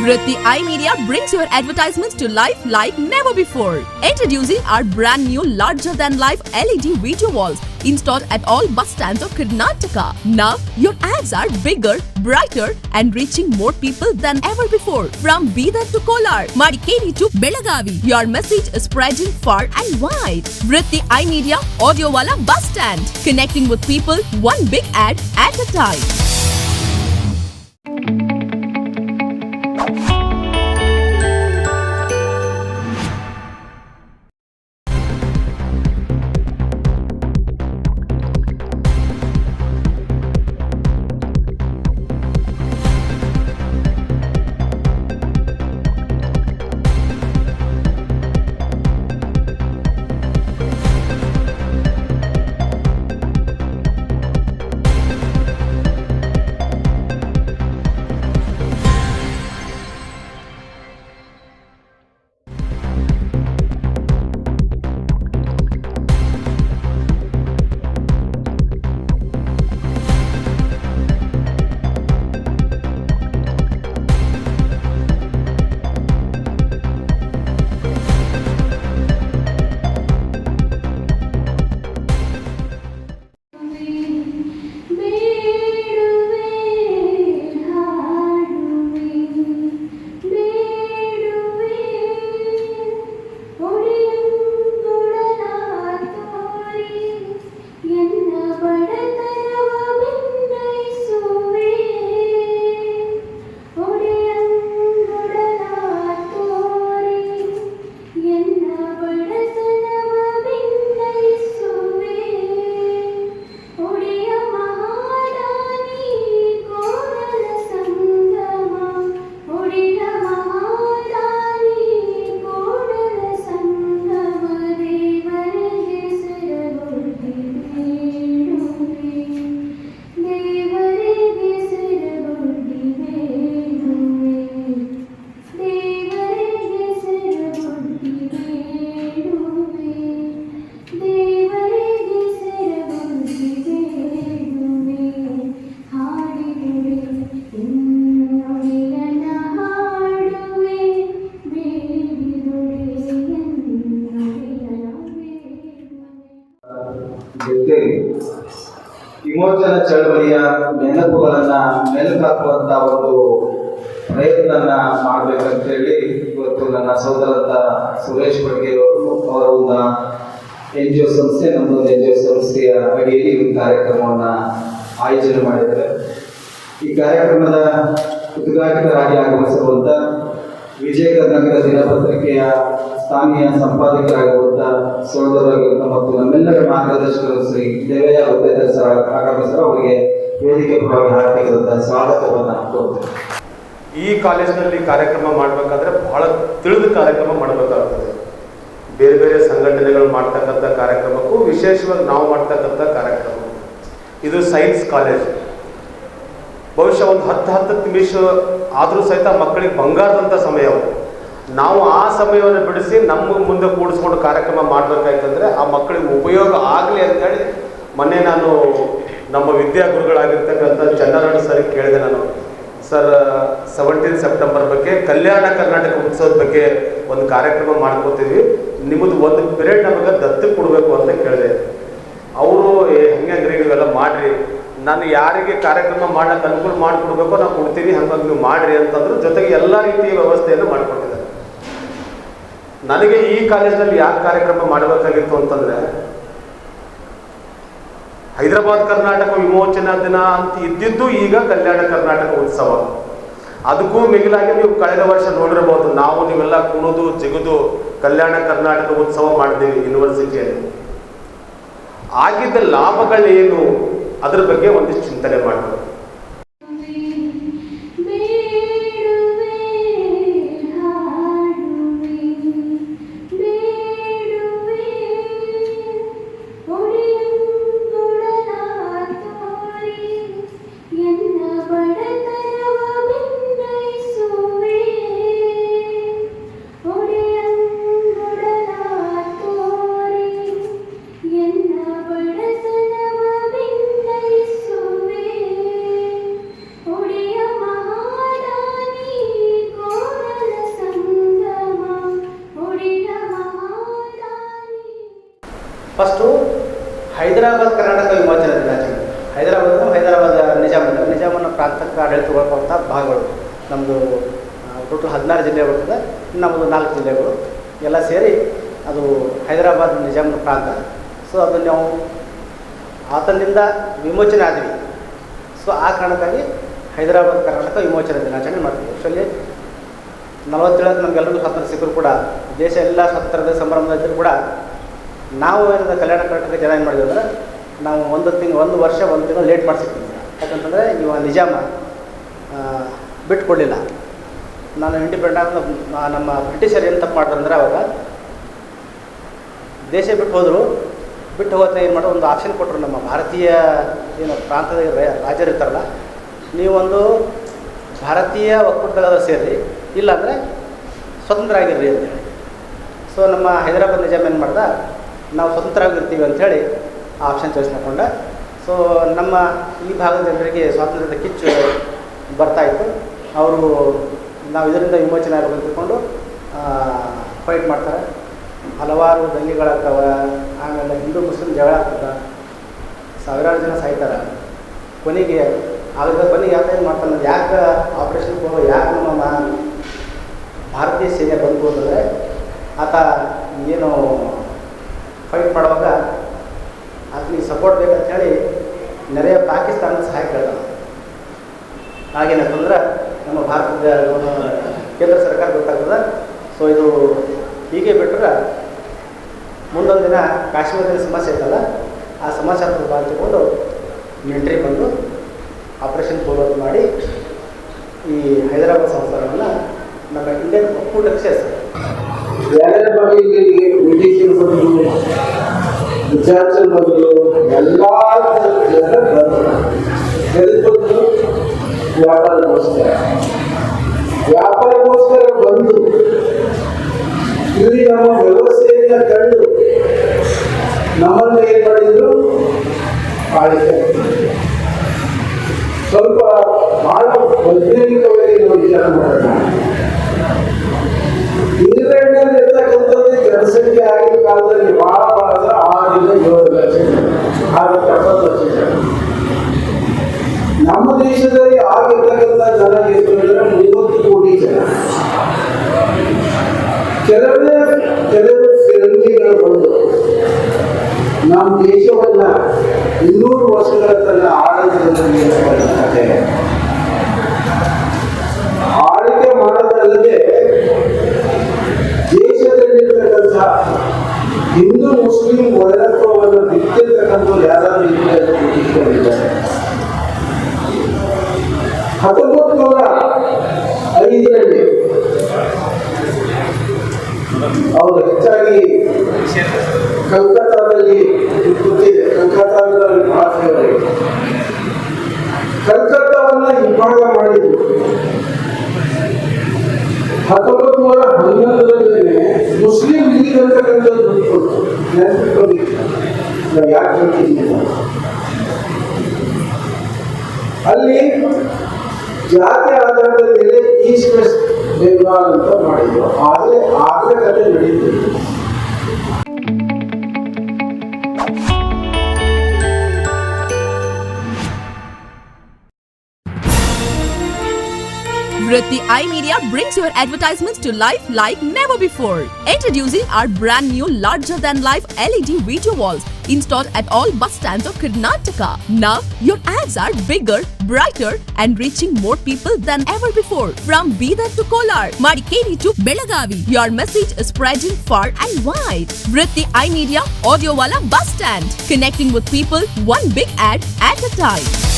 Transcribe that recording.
Vritti iMedia brings your advertisements to life like never before. Introducing our brand new larger than life LED video walls installed at all bus stands of Karnataka. Now your ads are bigger, brighter and reaching more people than ever before. From Bidar to Kolar, Madikeri to Belagavi, your message is spreading far and wide. Vritti iMedia Audio Wala Bus Stand, connecting with people one big ad at a time. ವಿಮೋಚನ ಚಳವಳಿಯ ನೆನಪುಗಳನ್ನ ಮೆಲುಕಾಕುವಂತ ಒಂದು ಪ್ರಯತ್ನ ಮಾಡ್ಬೇಕಂತ ಹೇಳಿ ಇವತ್ತು ನನ್ನ ಸೋದರದ ಸುರೇಶ್ ಅವರು, ಅವರ ಒಂದು ಎನ್ ಜಿ ಒ ಸಂಸ್ಥೆ ನಮ್ಮದೊಂದು ಎನ್ ಜಿ ಒ ಸಂಸ್ಥೆಯ ಅಡಿಯಲ್ಲಿ ಈ ಕಾರ್ಯಕ್ರಮವನ್ನ ಆಯೋಜನೆ ಮಾಡಿದ್ದಾರೆ. ಈ ಕಾರ್ಯಕ್ರಮದ ಉದ್ಘಾಟಕರಾಗಿ ಆಗಮಿಸಿರುವಂತ ವಿಜಯ ಕರ್ನಾಟಕ ದಿನಪತ್ರಿಕೆಯ ಸ್ಥಾನೀಯ ಸಂಪಾದಕರಾಗಿರುವಂತ ಸೋದರರಾಗಿರುವಂತ ಮತ್ತು ನಮ್ಮೆಲ್ಲರ ಮಾರ್ಗದರ್ಶಕರು ಶ್ರೀ ದೇವಯ್ಯ ಸರ್ ಸರ್ ಅವರಿಗೆ ವೇದಿಕೆ ಪರವಾಗಿ ಹಾಕಿರುವಂತಹ ಸ್ವಾಗತವನ್ನು ಕೋರ್ತೇನೆ ಈ ಕಾಲೇಜಿನಲ್ಲಿ ಕಾರ್ಯಕ್ರಮ ಮಾಡಬೇಕಾದ್ರೆ ಬಹಳ ತಿಳಿದ ಕಾರ್ಯಕ್ರಮ ಮಾಡಬೇಕಾಗ್ತದೆ. ಬೇರೆ ಬೇರೆ ಸಂಘಟನೆಗಳು ಮಾಡ್ತಕ್ಕಂಥ ಕಾರ್ಯಕ್ರಮಕ್ಕೂ ವಿಶೇಷವಾಗಿ ನಾವು ಮಾಡ್ತಕ್ಕಂಥ ಕಾರ್ಯಕ್ರಮ. ಇದು ಸೈನ್ಸ್ ಕಾಲೇಜ್. ಬಹುಶಃ ಒಂದು ಹತ್ತು ಹತ್ತು ನಿಮಿಷ ಆದರೂ ಸಹಿತ ಮಕ್ಕಳಿಗೆ ಬಂಗಾರದಂಥ ಸಮಯ. ನಾವು ಆ ಸಮಯವನ್ನು ಬಿಡಿಸಿ ನಮ್ಮ ಮುಂದೆ ಕೂಡಿಸ್ಕೊಂಡು ಕಾರ್ಯಕ್ರಮ ಮಾಡಬೇಕಾಯ್ತಂದ್ರೆ ಆ ಮಕ್ಕಳಿಗೆ ಉಪಯೋಗ ಆಗಲಿ ಅಂತೇಳಿ ಮೊನ್ನೆ ನಾನು ನಮ್ಮ ವಿದ್ಯಾಗುರುಗಳಾಗಿರ್ತಕ್ಕಂಥ ಚನ್ನರಣ್ಣ ಸರ್ ಕೇಳಿದೆ ನಾನು. ಸರ್ ಸೆವೆಂಟೀನ್ ಸೆಪ್ಟೆಂಬರ್ ಬಗ್ಗೆ, ಕಲ್ಯಾಣ ಕರ್ನಾಟಕ ಉತ್ಸವದ ಬಗ್ಗೆ ಒಂದು ಕಾರ್ಯಕ್ರಮ ಮಾಡ್ಕೋತೀವಿ. ನಿಮ್ಮದು ಒಂದು ಪಿರಿಯಡ್ ನಮಗೆ ದತ್ತು ಕೊಡಬೇಕು ಅಂತ ಕೇಳಿದೆ. ಅವರು ಹೆಂಗೆ ನೀವೆಲ್ಲ ಮಾಡ್ರಿ. ನಾನು ಯಾರಿಗೆ ಕಾರ್ಯಕ್ರಮ ಮಾಡಕ್ಕೆ ಅನುಕೂಲ ಮಾಡಿಕೊಡ್ಬೇಕೋ, ನಾವು ಕೊಡ್ತೀನಿ ಹಂಗಾಗಿ ನೀವು ಮಾಡಿರಿ ಅಂತಂದ್ರೆ ಜೊತೆಗೆ ಎಲ್ಲ ರೀತಿಯ ವ್ಯವಸ್ಥೆಯನ್ನು ಮಾಡಿಕೊಟ್ಟಿದ್ದಾರೆ. ನನಗೆ ಈ ಕಾಲೇಜಿನಲ್ಲಿ ಯಾಕೆ ಕಾರ್ಯಕ್ರಮ ಮಾಡಬೇಕಾಗಿತ್ತು ಅಂತಂದ್ರೆ, ಹೈದರಾಬಾದ್ ಕರ್ನಾಟಕ ವಿಮೋಚನಾ ದಿನ ಅಂತ ಇದ್ದಿದ್ದು ಈಗ ಕಲ್ಯಾಣ ಕರ್ನಾಟಕ ಉತ್ಸವ. ಅದಕ್ಕೂ ಮಿಗಿಲಾಗಿ ನೀವು ಕಳೆದ ವರ್ಷ ನೋಡಿರಬಹುದು, ನಾವು ನೀವೆಲ್ಲ ಕುಣಿದು, ಜಿಗಿದು ಕಲ್ಯಾಣ ಕರ್ನಾಟಕ ಉತ್ಸವ ಮಾಡಿದ್ದೀವಿ ಯೂನಿವರ್ಸಿಟಿಯಲ್ಲಿ ಆಗಿದ್ದ ಲಾಭಗಳೇನು? ಅದ್ರ ಬಗ್ಗೆ ಒಂದಿಷ್ಟು ಚಿಂತನೆ ಮಾಡಬೇಕು. ಫಸ್ಟು ಹೈದರಾಬಾದ್ ಕರ್ನಾಟಕ ವಿಮೋಚನೆ ದಿನಾಚರಣೆ ಹೈದರಾಬಾದ್ ಹೈದರಾಬಾದ್ ನಿಜಾಮ್ ನಿಜಾಮನ ಪ್ರಾಂತಕ್ಕೆ ಆಡಳಿತಗೊಳ್ಳುವಂಥ ಭಾಗಗಳು. ನಮ್ಮದು ಒಟ್ಟು ಹದಿನಾರು ಜಿಲ್ಲೆ ಬರ್ತದೆ ನಮ್ಮದು ನಾಲ್ಕು ಜಿಲ್ಲೆಗಳು. ಎಲ್ಲ ಸೇರಿ ಅದು ಹೈದರಾಬಾದ್ ನಿಜಾಮನ ಪ್ರಾಂತ. ಸೊ, ಅದು ನಾವು ಆತನಿಂದ ವಿಮೋಚನೆ ಆದ್ವಿ. ಸೊ, ಆ ಕಾರಣಕ್ಕಾಗಿ ಹೈದರಾಬಾದ್ ಕರ್ನಾಟಕ ವಿಮೋಚನೆ ದಿನಾಚರಣೆ ಮಾಡ್ತೀವಿ. ಆ್ಯಕ್ಚುಲಿ ನಲವತ್ತೇಳಕ್ಕೆ ನಮಗೆಲ್ಲರಿಗೂ ಸ್ವಾತಂತ್ರ್ಯ ಸಿಕ್ಕರು ಕೂಡ, ದೇಶ ಎಲ್ಲ ಸ್ವಾತಂತ್ರ್ಯದ ಸಂಭ್ರಮದಿದ್ದರೂ ಕೂಡ ನಾವು ಏನಾದ ಕಲ್ಯಾಣ ಕರ್ನಾಟಕ ಜನ ಏನು ಮಾಡಿದ್ವಿ ಅಂದ್ರೆ ನಾವು ಒಂದು ತಿಂಗ್ ಒಂದು ವರ್ಷ ಒಂದು ತಿಂಗಳು ಲೇಟ್ ಮಾಡಿಸಿರ್ತೀವಿ. ಯಾಕಂತಂದರೆ ಇವ ನಿಜಾಮ ಆ, ನಾನು ನಾನು ಇಂಡಿಪೆಂಡೆಂಟ್ ನಮ್ಮ ಬ್ರಿಟಿಷರು ಏನು ತಪ್ಪು ಮಾಡಿದ್ರು ಅಂದ್ರೆ ಅವಾಗ ದೇಶ ಬಿಟ್ಟು ಹೋದರು. ಬಿಟ್ಟು ಹೋಗುತ್ತೆ ಏನು ಮಾಡೋ ಒಂದು ಆಪ್ಷನ್ ಕೊಟ್ಟರು ನಮ್ಮ ಭಾರತೀಯ ಏನು ಪ್ರಾಂತದ ರಾಜರು ಇರ್ತಾರಲ್ಲ ನೀವೊಂದು ಭಾರತೀಯ ಒಕ್ಕೂಟದಾಗ ಸೇರಿ ಇಲ್ಲಾಂದರೆ ಸ್ವತಂತ್ರ ಆಗಿರ್ರಿ ಅಂತೇಳಿ. ಸೊ ನಮ್ಮ ಹೈದರಾಬಾದ್ ನಿಜಾಮ್ ಏನು ಮಾಡ್ದ ನಾವು ಸ್ವತಂತ್ರ ಆಗಿರ್ತೀವಿ ಅಂಥೇಳಿ ಆಪ್ಷನ್ ಚಾಯ್ಸ್ ಮಾಡ್ಕೊಂಡ. ಸೊ ನಮ್ಮ ಈ ಭಾಗದ ಜನರಿಗೆ ಸ್ವಾತಂತ್ರ್ಯದ ಕಿಚ್ಚು ಬರ್ತಾಯಿತ್ತು ಅವರು ನಾವು ಇದರಿಂದ ವಿಮೋಚನೆ ಆಗಬೇಕು ಅಂತ ಫೈಟ್ ಮಾಡ್ತಾರೆ. ಹಲವಾರು ದಂಗೆಗಳಾಗ್ತವೆ ಆಮೇಲೆ ಹಿಂದೂ ಮುಸ್ಲಿಂ ಜಗಳ ಆಗ್ತದೆ. ಸಾವಿರಾರು ಜನ ಸಾಯ್ತಾರೆ. ಕೊನೆಗೆ ಆಗದ ಕೊನೆಗೆ ಯಾಕೆ ಏನು ಮಾಡ್ತಾನೆ ಯಾಕೆ ಆಪ್ರೇಷನ್ ಹೋಗೋ, ಯಾಕೆ ನಮ್ಮ ಹಾಗೇನಂತಂದ್ರೆ ನಮ್ಮ ಭಾರತದ ಕೇಂದ್ರ ಸರ್ಕಾರ ಗೊತ್ತಾಗ್ತದೆ. ಸೊ ಇದು ಹೀಗೆ ಬಿಟ್ಟರೆ ಮುಂದೊಂದು ದಿನ ಕಾಶ್ಮೀರದಲ್ಲಿ ಸಮಸ್ಯೆ ಇತ್ತಲ್ಲ, ಆ ಸಮಾಚಾರದ ಬಾಳ್ತಿಕೊಂಡು ಮಿಲಿಟ್ರಿ ಬಂದು ಆಪರೇಷನ್ ಪೂರ್ವಕ ಮಾಡಿ ಈ ಹೈದರಾಬಾದ್ ಸಂಸ್ಥಾನವನ್ನು ನಮ್ಮ ಇಂಡಿಯನ್ ಒಕ್ಕೂಟಕ್ಕೆ ಸೇರಿಸ್ತಾರೆ. ಬ್ರಿಟಿಷರು ಬಂದರು ವಿಚಾರಿಸಲು ಎಲ್ಲ ವ್ಯಾಪಾರಕ್ಕೋಸ್ಕರ ವ್ಯಾಪಾರಕ್ಕೋಸ್ಕರ ಬಂದು ಇಲ್ಲಿ ನಮ್ಮ ವ್ಯವಸ್ಥೆಯಿಂದ ಕಂಡು ನಮ್ಮನ್ನು ಏನು ಮಾಡಿದ್ರು? ಆಳಿಕೆ ಸ್ವಲ್ಪ ಬಹಳ ವೈಜ್ಞಾನಿಕವಾಗಿ ನಾವು ವಿಚಾರ ಮಾಡೋಣ. ಇಂಗ್ಲೆಂಡ್ನಲ್ಲಿ ಇರ್ತಕ್ಕಂಥದ್ದು ಜನಸಂಖ್ಯೆ ಆಗಿನ ಕಾಲದಲ್ಲಿ ಬಹಳ ಬಹಳ ಆರರಿಂದ ಏಳು ಲಕ್ಷ ಆರು ಲಕ್ಷ ನಮ್ಮ ದೇಶದಲ್ಲಿ ಕೆಲವೇ, ಕೆಲವು ಫಿರಂಗಿಗಳು ಬಂದು ನಮ್ಮ ದೇಶವನ್ನ ಇನ್ನೂರು ವರ್ಷಗಳ ತನ್ನ ಆಡಳಿತದಲ್ಲಿ ಆಳ್ವಿಕೆ ಮಾಡೋದಲ್ಲದೆ ದೇಶದಲ್ಲಿರ್ತಕ್ಕಂಥ ಹಿಂದೂ, ಮುಸ್ಲಿಂ ಒಳತ್ವವನ್ನು ಬಿತ್ತಿರ್ತಕ್ಕಂಥ ಯಾರಾದ್ರೂ ಬ್ರಿಟಿಷರಿದ್ದಾರೆ ಹತ್ತೊಂಬತ್ತು ಅವರು ಹೆಚ್ಚಾಗಿ ಕಲ್ಕತ್ತಾದಲ್ಲಿ ಗೊತ್ತಿದೆ ಕಲ್ಕತ್ತಾದಲ್ಲಿ ಬಹಳ ಫೇವರೇಟ್ ಕಲ್ಕತ್ತಾವನ್ನ ವಿಭಾಗ ಮಾಡಿದ್ರು ಹತ್ತೊಂಬತ್ತು ನೂರ ಹನ್ನೊಂದರಲ್ಲಿ ಮುಸ್ಲಿಂ ಲೀಗ್ ಅಂತಕ್ಕಂಥದ್ದು ಹುಟ್ಕೊಳ್ತು ನೆನಪಿಟ್ಕೊಳ್ಳಿ ನಾವು ಯಾಕೆ ಹೇಳ್ತಿದ್ದೀವಿ ನಾವು? ಅಲ್ಲಿ ಜಾತಿ ಆಧಾರದ ಮೇಲೆ ಈಸ್ಟ್ ವೆಸ್ಟ್ ಬೆಂಗಾಲ್ ಅಂತ ಮಾಡಿದ್ರು ಆದರೆ ಆಗಲೇ ಕತೆ ನಡೀತಿತ್ತು Vritti iMedia brings your advertisements to life like never before. Introducing our brand new larger than life LED video walls installed at all bus stands of Karnataka. Now, your ads are bigger, brighter, and reaching more people than ever before. From Bidar to Kolar, Madikeri to Belagavi, your message is spreading far and wide. Vritti iMedia Audio Wala Bus Stand, connecting with people one big ad at a time.